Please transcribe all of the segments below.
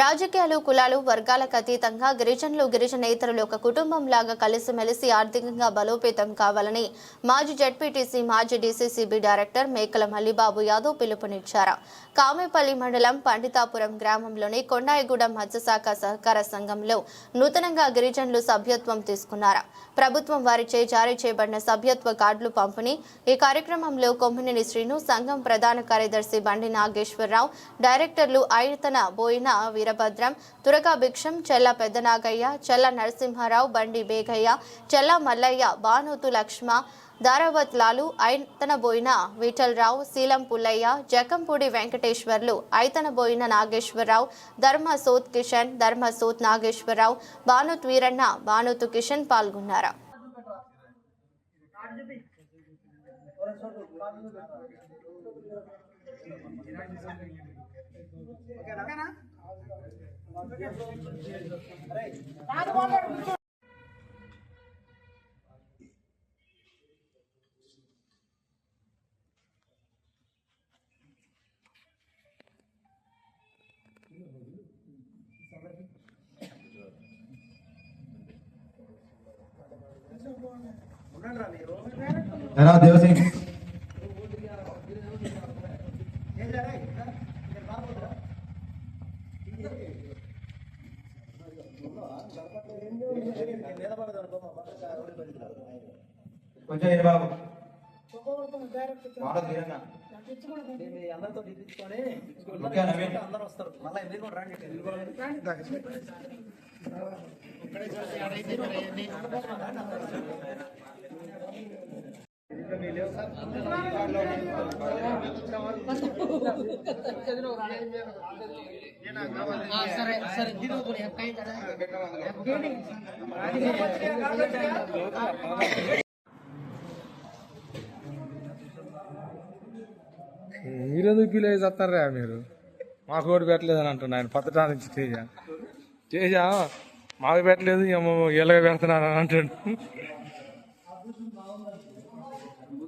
రాజకీయాలు కులాలు వర్గాలకు అతీతంగా గిరిజనులు గిరిజనేతరులు ఒక కుటుంబంలాగా కలిసిమెలిసి ఆర్థికంగా బలోపేతం కావాలని మాజీ జడ్పీటీసీ మాజీ డీసీసీబీ డైరెక్టర్ మేకల మల్లిబాబు యాదవ్ పిలుపునిచ్చారు. కామేపల్లి మండలం పండితాపురం గ్రామంలోని కొండాయిగూడెం మత్స్యశాఖ సహకార సంఘంలో నూతనంగా గిరిజనులు సభ్యత్వం తీసుకున్నారు. ప్రభుత్వం వారిచే జారీ చేయబడిన సభ్యత్వ కార్డులు పంపిణీ ఈ కార్యక్రమంలో కొమ్మినేని శ్రీను సంఘం ప్రధాన కార్యదర్శి బండి నాగేశ్వరరావు డైరెక్టర్లు ఐతన బోయిన వీరభద్రం తురగా భిక్షం చెల్ల పెద్దనాగయ్య చెల్ల నరసింహారావు బండి బేగయ్య చెల్ల మల్లయ్య బానోతు లక్ష్మ దారావత్ లాలు ఐతనబోయిన విఠలరావు శీలం పుల్లయ్య జకంపూడి వెంకటేశ్వర్లు ఐతనబోయిన నాగేశ్వరరావు ధర్మ సోత్ కిషన్ ధర్మ సోత్ నాగేశ్వరరావు బానుత్ వీరన్న బానుతు కిషన్ పాల్గొన్నారు? ఎలా దేవసింగ్ కొంచెం ఇది బాబు. అందరితో ఇప్పించుకొని అందరూ వస్తారు. మళ్ళీ మీరు కూడా రండి. మీరు ఎందుకు దిగు ఎక్కడ మీరు? మాకు ఓటు పెట్టలేదని అంటున్నా ఆయన పథటా నుంచి తేజ. తేజ మాకు పెట్టలేదు ఏమో ఎలాగ అని అంటాడు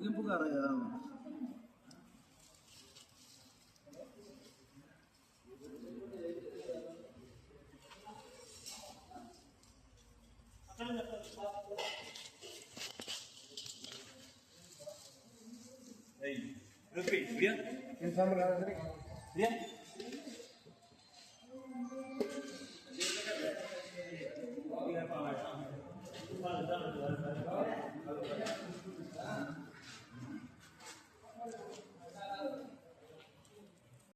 ਕਿਉਂ ਪੁਕਾਰਾ ਜਾ ਰਹਾ ਹਾਂ Hey, repeat, Rian. Rian. Rian.